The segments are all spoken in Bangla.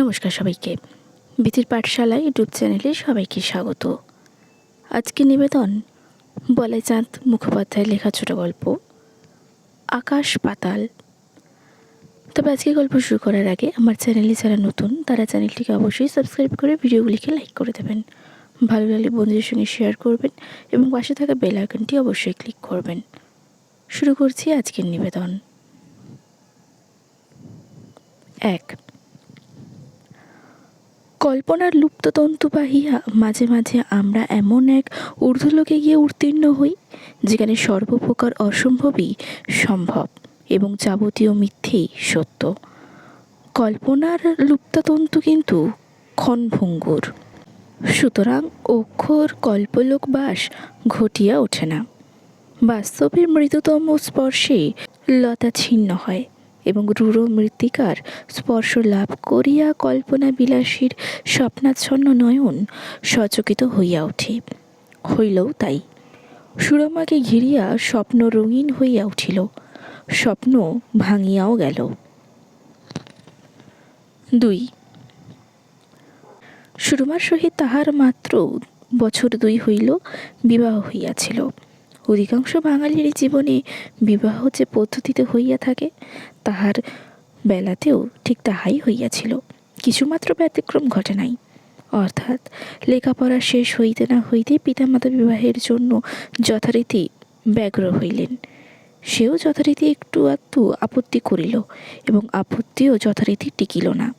নমস্কার সবাইকে। বিতির পাঠশালা ইউটিউব চ্যানেলে সবাইকে স্বাগত। আজকে নিবেদন বলাই চাঁদ মুখোপাধ্যায়ের লেখা ছোট গল্প, আকাশ পাতাল। তবে আজকে গল্প শুরু করার আগে আমার চ্যানেলে যারা নতুন, তারা চ্যানেলটিকে অবশ্যই সাবস্ক্রাইব করে ভিডিওগুলিকে লাইক করে দেবেন। ভালো লাগলে বন্ধুদের সঙ্গে শেয়ার করবেন এবং পাশে থাকা বেল আইকনটি অবশ্যই ক্লিক করবেন। শুরু করছি আজকের নিবেদন। এক কল্পনার লুপ্ততন্তু বাহিয়া মাঝে মাঝে আমরা এমন এক ঊর্ধ্বলোকে গিয়ে উত্তীর্ণ হই, যেখানে সর্বপ্রকার অসম্ভবই সম্ভব এবং যাবতীয় মিথ্যেই সত্য। কল্পনার লুপ্ততন্তু কিন্তু ক্ষণভঙ্গুর। সুতরাং অক্ষর কল্পলোক বাস ঘটিয়া ওঠে না। বাস্তবের মৃদুতম স্পর্শে লতা ছিন্ন হয়। এবং রূঢ় মৃত্তিকার স্পর্শ লাভ করিয়া কল্পনা বিলাসীর স্বপ্নাচ্ছন্ন নয়ন সচকিত হইয়া ওঠে হইলও তাই। সুরমাকে ঘিরিয়া স্বপ্ন রঙিন হইয়া উঠিল। স্বপ্ন ভাঙিয়াও গেল। দুই। সুরমার সহিত তাহার মাত্র বছর দুই হইল, বিবাহ হইয়াছিল। অধিকাংশ বাঙালির জীবনে বিবাহ যে পদ্ধতিতে হইয়া থাকে, তাহার বেলাতেও ঠিক তাহাই হইয়াছিল। কিছুমাত্র ব্যতিক্রম ঘটে নাই। অর্থাৎ লেখাপড়া শেষ হইতে না হইতেই পিতামাতা বিবাহের জন্য যথারীতি ব্যগ্র হইলেন। সেও যথারীতি একটু আধটু আপত্তি করিল এবং আপত্তিও যথারীতি টিকিল না।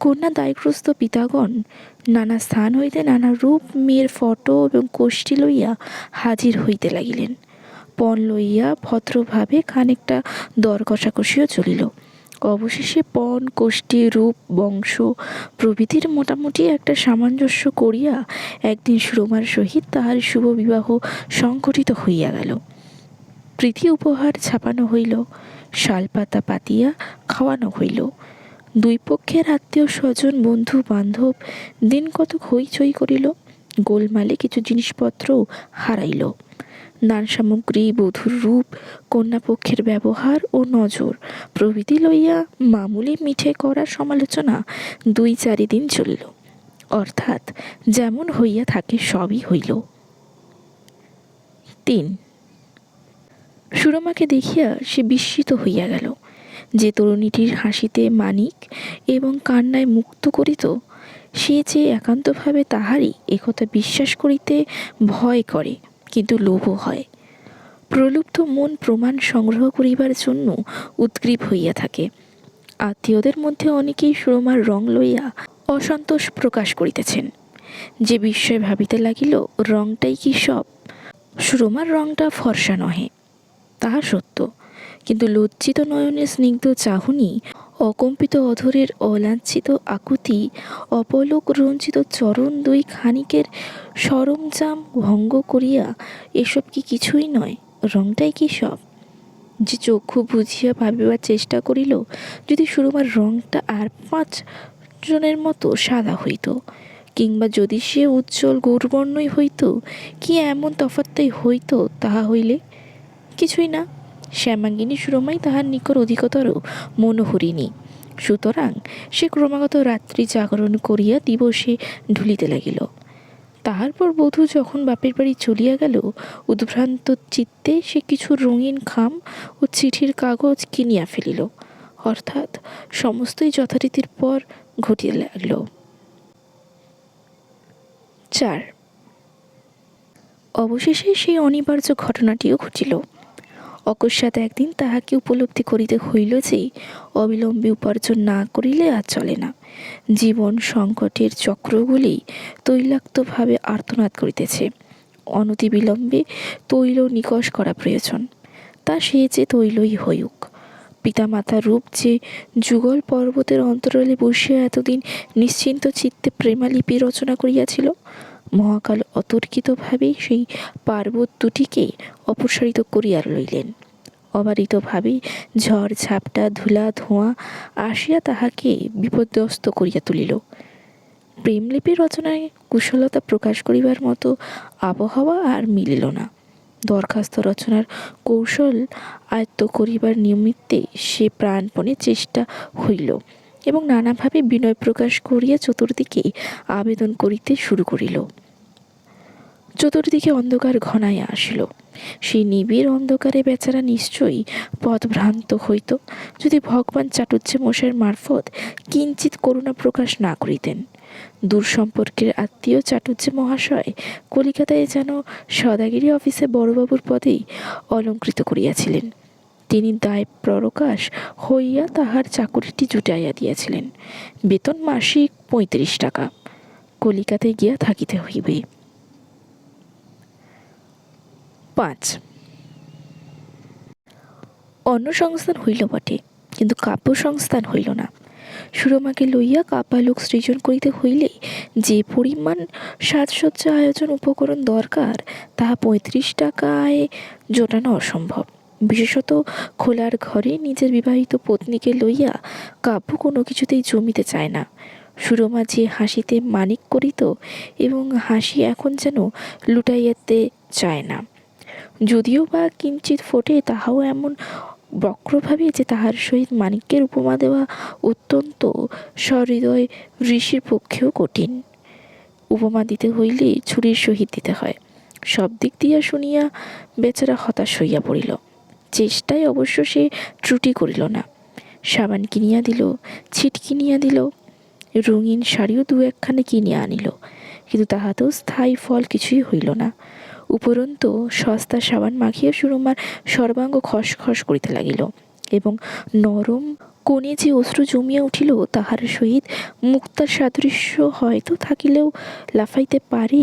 কন্যা দায়গ্রস্ত পিতাগণ নানা স্থান হইতে নানা রূপ, মেয়ের ফটো এবং কোষ্ঠী লইয়া হাজির হইতে লাগিলেন। পণ লইয়া ভদ্রভাবে খানিকটা দর কষাকষিও চলিল। অবশেষে পণ কোষ্ঠী রূপ, বংশ প্রভৃতির মোটামুটি একটা সামঞ্জস্য করিয়া একদিন সুরমার সহিত তাহার শুভ বিবাহ সংঘটিত হইয়া গেল। প্রীতি উপহার ছাপানো হইল, শালপাতা পাতিয়া খাওয়ানো হইল। দুই পক্ষের আত্মীয় স্বজন, বন্ধু, বান্ধব দিন কতক হইচই করিল, গোলমালে কিছু জিনিসপত্রও হারাইল। দান সামগ্রী, বধূর রূপ কন্যাপক্ষের ব্যবহার ও নজর প্রভৃতি লইয়া মামুলি মিঠে করা সমালোচনা দুই চারি দিন চলিল। অর্থাৎ যেমন হইয়া থাকে সবই হইল। তিন। সুরমাকে দেখিয়া সে বিস্মিত হইয়া গেল। যে তরুণীটির হাসিতে মানিক এবং কান্নায় মুক্ত করিত, সে যে একান্তভাবে তাহারই একথা বিশ্বাস করিতে ভয় করে, কিন্তু লোভও হয়। প্রলুব্ধ মন প্রমাণ সংগ্রহ করিবার জন্য উদ্গ্রীব হইয়া থাকে। আত্মীয়দের মধ্যে অনেকেই সুরমার রং লইয়া অসন্তোষ প্রকাশ করিতেছেন। যে বিস্ময় ভাবিতে লাগিল, রংটাই কি সব? সুরমার রংটা ফর্সা নহে, তাহা সত্য। কিন্তু লজ্জিত নয়নের স্নিগ্ধ চাহনি, অকম্পিত অধরের অলাঞ্ছিত আকুতি, অপলোক রঞ্জিত চরণ দুই খানিকের সরঞ্জাম ভঙ্গ করিয়া এসব কি কিছুই নয়, রংটাই কি সব? যে চক্ষু বুঝিয়া ভাবিবার চেষ্টা করিল, যদি সুরমার রংটা আর পাঁচ জনের মতো সাদা হইত, কিংবা যদি সে উজ্জ্বল গৌরবর্ণই হইত, কি এমন তফাত্তাই হইত তাহা হইলে? কিছুই না। শ্যামাঙ্গিনী সুরমাই তাহার নিকট অধিকতর মনোহরিণী। সুতরাং সে ক্রমাগত রাত্রি জাগরণ করিয়া দিবসে ঢুলিতে লাগিল। তাহার পর বধূ যখন বাপের বাড়ি চলিয়া গেল, উদ্ভ্রান্ত চিত্তে সে কিছু রঙিন খাম ও চিঠির কাগজ কিনিয়া ফেলিল। অর্থাৎ সমস্তই যথারীতির পর ঘটিয়া লাগল। চার। অবশেষে সেই অনিবার্য ঘটনাটিও ঘটিল। অকস্মাৎ একদিন তাহাকে উপলব্ধি করিতে হইল যে, অবিলম্বে উপার্জন না করিলে আর চলে না। জীবন সংকটের চক্রগুলি তৈলাক্তভাবে আর্তনাদ করিতেছে। অনতিবিলম্বে তৈল নিকশ করা প্রয়োজন। তা সে যে তৈলই হইউক পিতামাতার রূপ যে যুগল পর্বতের অন্তরালে বসিয়া এতদিন নিশ্চিন্ত চিত্তে প্রেমালিপি রচনা করিয়াছিল মহাকাল অতর্কিতভাবে সেই পার্বত দুটিকে অপসারিত করিয়া লইলেন। অবারিতভাবে ঝড়, ঝাপটা, ধুলা, ধোঁয়া আসিয়া তাহাকে বিপর্যস্ত করিয়া তুলিল। প্রেমলিপি রচনায় কুশলতা প্রকাশ করিবার মতো আবহাওয়া আর মিলিল না। দরখাস্ত রচনার কৌশল আয়ত্ত করিবার নিমিত্তে সে প্রাণপণে চেষ্টা হইল এবং নানাভাবে বিনয় প্রকাশ করিয়া চতুর্দিকে আবেদন করিতে শুরু করিল। চতুর্দিকে অন্ধকার ঘনাইয়া আসিল। সেই নিবিড় অন্ধকারে বেচারা নিশ্চয়ই পথভ্রান্ত হইত। যদি ভগবান চাটুর্যে মশাইয়ের মারফত কিঞ্চিত করুণা প্রকাশ না করিতেন। দূর সম্পর্কের আত্মীয় চাটুর্যে মহাশয় কলিকাতায় যেন সদাগিরি অফিসে বড়বাবুর পদেই অলঙ্কৃত করিয়াছিলেন। তিনি দায় প্রকাশ হইয়া তাহার চাকুরিটি জুটাইয়া দিয়াছিলেন। বেতন মাসিক পঁয়ত্রিশ টাকা। কলিকাতায় গিয়া থাকিতে হইবে। পাঁচ। অন্য সংস্থান হইল বটে, কিন্তু কাব্য সংস্থান হইল না। সুরমাকে লইয়া কাব্যালোক সৃজন করিতে হইলে যে পরিমাণ সাজসজ্জা আয়োজন উপকরণ দরকার, তাহা পঁয়ত্রিশ টাকায় জোটানো অসম্ভব। বিশেষত খোলার ঘরে নিজের বিবাহিত পত্নীকে লইয়া কাব্য কোনো কিছুতেই জমিতে চায় না। সুরমা যে হাসিতে মানিক করিত, এবং হাসি এখন যেন লুটাইয়াতে চায় না। যদিও বা কিঞ্চিত ফোটে, তাহাও এমন বক্রভাবে যে তাহার সহিত মানিক্যের উপমা দেওয়া অত্যন্ত সহৃদয় ঋষির পক্ষেও কঠিন। উপমা দিতে হইলে ছুরির সহিত দিতে হয়। সব দিক দিয়া শুনিয়া বেচারা হতাশ হইয়া পড়িল। চেষ্টায় অবশ্য সে ত্রুটি করিল না। সাবান কিনিয়া দিল, ছিট কিনিয়া দিল, রঙিন শাড়িও দু একখানে কিনিয়া আনিল। কিন্তু তাহাতেও স্থায়ী ফল কিছুই হইল না। উপরন্তু সস্তা সাবান মাখিয়া সুরমার সর্বাঙ্গ খসখস করিতে লাগিল এবং নরম কোণে যে অশ্রু জমিয়া উঠিল, তাহার সহিত মুক্তার সাদৃশ্য হয়তো থাকিলেও লাফাইতে পারে,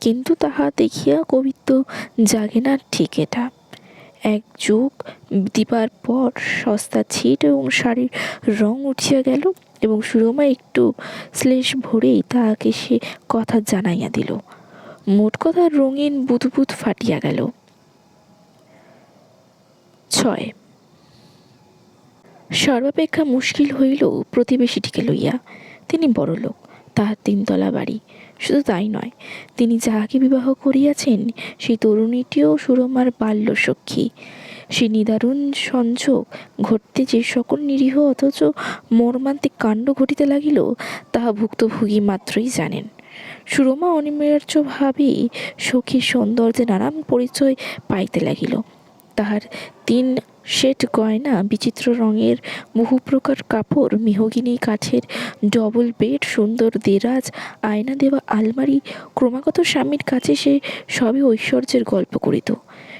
কিন্তু তাহা দেখিয়া কবিত্ব জাগে না ঠিক এটা। এক যুগ দিবার পর সস্তা ছিট এবং শাড়ির রং উঠিয়া গেল এবং সুরমা একটু শ্লেষ ভরেই তাহাকে সে কথা জানাইয়া দিল। মোট কথা রঙিন বুদবুদ ফাটিয়া গেল। ছয়। সর্বাপেক্ষা মুশকিল হইল প্রতিবেশীটিকে লইয়া। তিনি বড়লোক, তাহার তিনতলা বাড়ি। শুধু তাই নয়, তিনি যাহাকে বিবাহ করিয়াছেন, সেই তরুণীটিও সুরমার বাল্যসখী। সে নিদারুণ সংযোগ ঘটতে যে সকল নিরীহ অথচ মর্মান্তিক কাণ্ড ঘটিতে লাগিল, তাহা ভুক্তভোগী মাত্রই জানেন। সুরমা অনিবার্যভাবেই সখীর সৌন্দর্যে নানান পরিচয় পাইতে লাগিল। তাহার তিন সেট গয়না বিচিত্র রঙের বহু প্রকার কাপড় মেহগিনি কাঠের ডবল বেড, সুন্দর দেরাজ, আয়না দেওয়া আলমারি, ক্রমাগত স্বামীর কাছে সে সবই ঐশ্বর্যের গল্প করিত।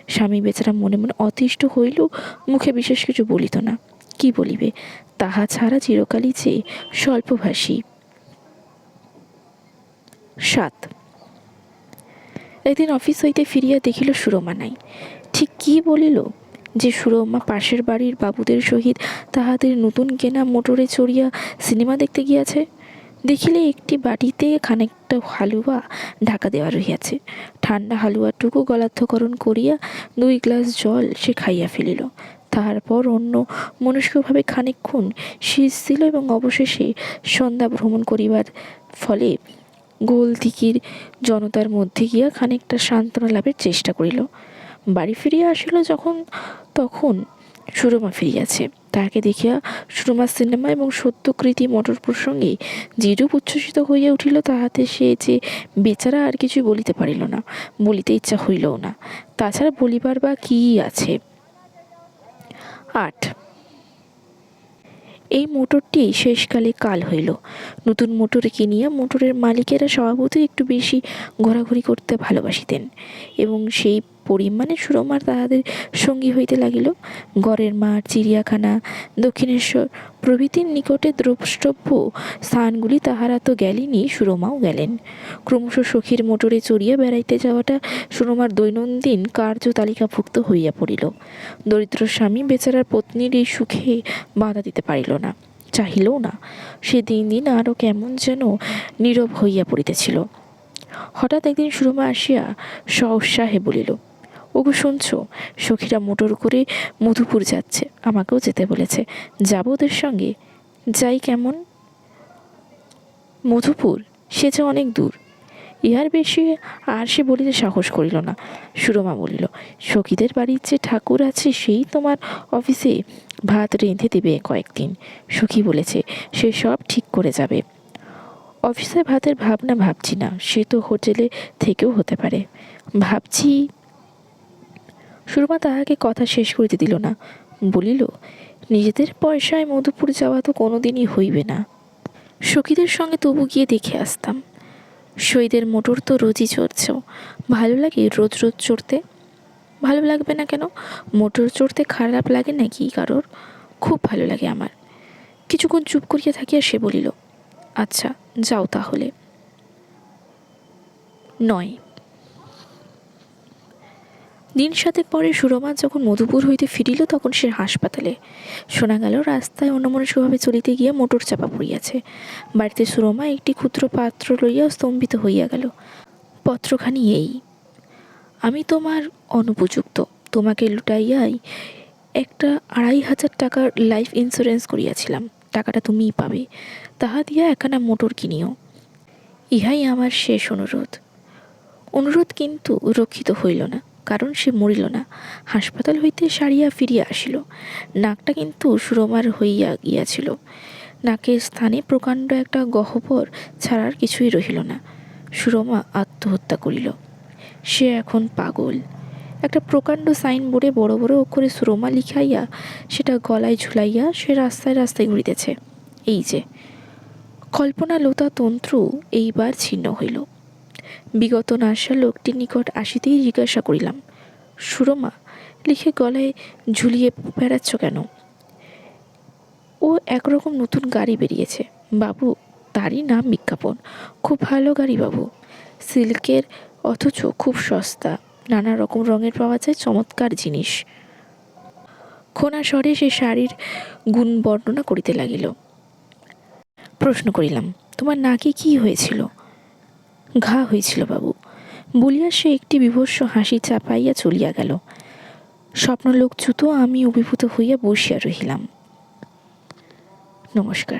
স্বামী বেচারা মনে মনে অতিষ্ঠ হইলেও মুখে বিশেষ কিছু বলিত না। কি বলিবে? তাহা ছাড়া চিরকালই যে স্বল্পভাষী। সাত। একদিন অফিস হইতে ফিরিয়া দেখিল সুরমা নাই। ঠিক কি বলিল? যে সুরমা পাশের বাড়ির বাবুদের সহিত তাহাদের নতুন কেনা মোটরে চড়িয়া সিনেমা দেখতে গিয়াছে, দেখিলে একটি বাটিতে খানিকটা হালুয়া ঢাকা দেওয়া রহিয়াছে। ঠান্ডা হালুয়াটুকু গলাধ্যকরণ করিয়া দুই গ্লাস জল সে খাইয়া ফেলিল। তাহার পর অন্য মনস্কভাবে খানিকক্ষণ শীষ দিল এবং অবশেষে সন্ধ্যা ভ্রমণ করিবার ফলে গোল দিকির জনতার মধ্যে গিয়া খানিকটা সান্ত্বনা লাভের চেষ্টা করিল। বাড়ি ফিরিয়া আসিল যখন, তখন সুরমা ফিরিয়াছে। তাহাকে দেখিয়া সুরমা সিনেমা এবং সত্যকৃতি মটর প্রসঙ্গে যেরূপ উচ্ছ্বসিত হইয়া উঠিল, তাহাতে সে যে বেচারা আর কিছুই বলিতে পারিল না, বলিতে ইচ্ছা হইলও না। তাছাড়া বলিবার বা কী আছে? আট এই মোটরটি শেষকালে কাল হইল। নতুন মোটর কিনিয়া মোটরের মালিকেরা স্বভাবতই একটু বেশি ঘোরাঘুরি করতে ভালোবাসিতেন এবং সেই পরিমাণে সুরমার তাহাদের সঙ্গী হইতে লাগিল। গড়ের মাঠ, চিড়িয়াখানা, দক্ষিণেশ্বর প্রভৃতির নিকটে দ্রষ্টব্য স্থানগুলি তাহারা তো গেলেনই, সুরমাও গেলেন। ক্রমশ সখীর মোটরে চড়িয়া বেড়াইতে যাওয়াটা সুরমার দৈনন্দিন কার্য তালিকাভুক্ত হইয়া পড়িল। দরিদ্র স্বামী বেচারার পত্নীর এই সুখে বাধা দিতে পারিল না, চাহিলও না। সে দিন দিন আরও কেমন যেন নীরব হইয়া পড়িতেছিল। হঠাৎ একদিন সুরমা আসিয়া সউৎসাহে বলিল ওগো শুনছো? সখীরা মোটর করে মধুপুর যাচ্ছে। আমাকেও যেতে বলেছে। যাব ওদের সঙ্গে। যাই কেমন? মধুপুর? সে যে অনেক দূর। ইহার বেশি আর সে বলিতে সাহস করিল না। সুরমা বলিল, সখীদের বাড়ির যে ঠাকুর আছে, সেই তোমার অফিসে ভাত রেঁধে দেবে কয়েকদিন। সখী বলেছে, সে সব ঠিক করে যাবে। অফিসে ভাতের ভাবনা ভাবছি না। সে তো হোটেলে থেকেও হতে পারে। ভাবছি সুরমা তাহাকে কথা শেষ করিতে দিল না। বলিল, নিজেদের পয়সায় মধুপুর যাওয়া তো কোনোদিনই হইবে না। সখীদের সঙ্গে তবু গিয়ে দেখে আসতাম। সইদের মোটর তো রোজই চড়ছেও ভালো লাগে রোজ রোজ চড়তে? ভালো লাগবে না কেন? মোটর চড়তে খারাপ লাগে নাকি কারোর? খুব ভালো লাগে আমার। কিছুক্ষণ চুপ করিয়া থাকিয়া সে বলিল আচ্ছা যাও তাহলে। নয়। দিন সাতেক পরে সুরমা যখন মধুপুর হইতে ফিরিল তখন সে হাসপাতালে। শোনা গেল, রাস্তায় অন্যমনস্কভাবে চলিতে গিয়ে মোটর চাপা পড়িয়াছে। বাড়িতে সুরমা একটি ক্ষুদ্র পাত্র লইয়া স্তম্ভিত হইয়া গেল। পত্রখানি এই, আমি তোমার অনুপযুক্ত। তোমাকে লুটাইয়াই একটা আড়াই হাজার টাকার লাইফ ইন্স্যুরেন্স করিয়াছিলাম। টাকাটা তুমিই পাবে। তাহা দিয়া একখানা মোটর কিনিও। ইহাই আমার শেষ অনুরোধ। অনুরোধ কিন্তু রক্ষিত হইল না। কারণ সে মরিল না। হাসপাতাল হইতে সারিয়া ফিরিয়া আসিল। নাকটা কিন্তু সুরমার হইয়া গিয়াছিল। নাকের স্থানে প্রকাণ্ড একটা গহ্বর ছাড়ার কিছুই রহিল না। সুরমা আত্মহত্যা করিল। সে এখন পাগল। একটা প্রকাণ্ড সাইনবোর্ডে বড় বড় অক্ষরে সুরমা লিখাইয়া সেটা গলায় ঝুলাইয়া সে রাস্তায় রাস্তায় ঘুরিতেছে। এই যে কল্পনা লতা তন্ত্র এইবার ছিন্ন হইল। বিগত নাশা লোকটির নিকট আসিতেই জিজ্ঞাসা করিলাম, সুরমা, লিখে গলায় ঝুলিয়ে বেড়াচ্ছ কেন? ও একরকম নতুন গাড়ি বেরিয়েছে। বাবু, তারই নাম বিজ্ঞাপন। খুব ভালো গাড়ি বাবু। সিল্কের, অথচ খুব সস্তা। নানা রকম রঙের পাওয়া যায় চমৎকার জিনিস। খোনা স্বরে সে শাড়ির গুণ বর্ণনা করিতে লাগিল। প্রশ্ন করিলাম, তোমার নাকি কি হয়েছিল? ঘা হয়েছিল বাবু। বলিয়া সে একটি বিভৎস হাসি চাপাইয়া চলিয়া গেল। স্বপ্নলোক চ্যুত আমি অভিভূত হইয়া বসিয়া রহিলাম। নমস্কার।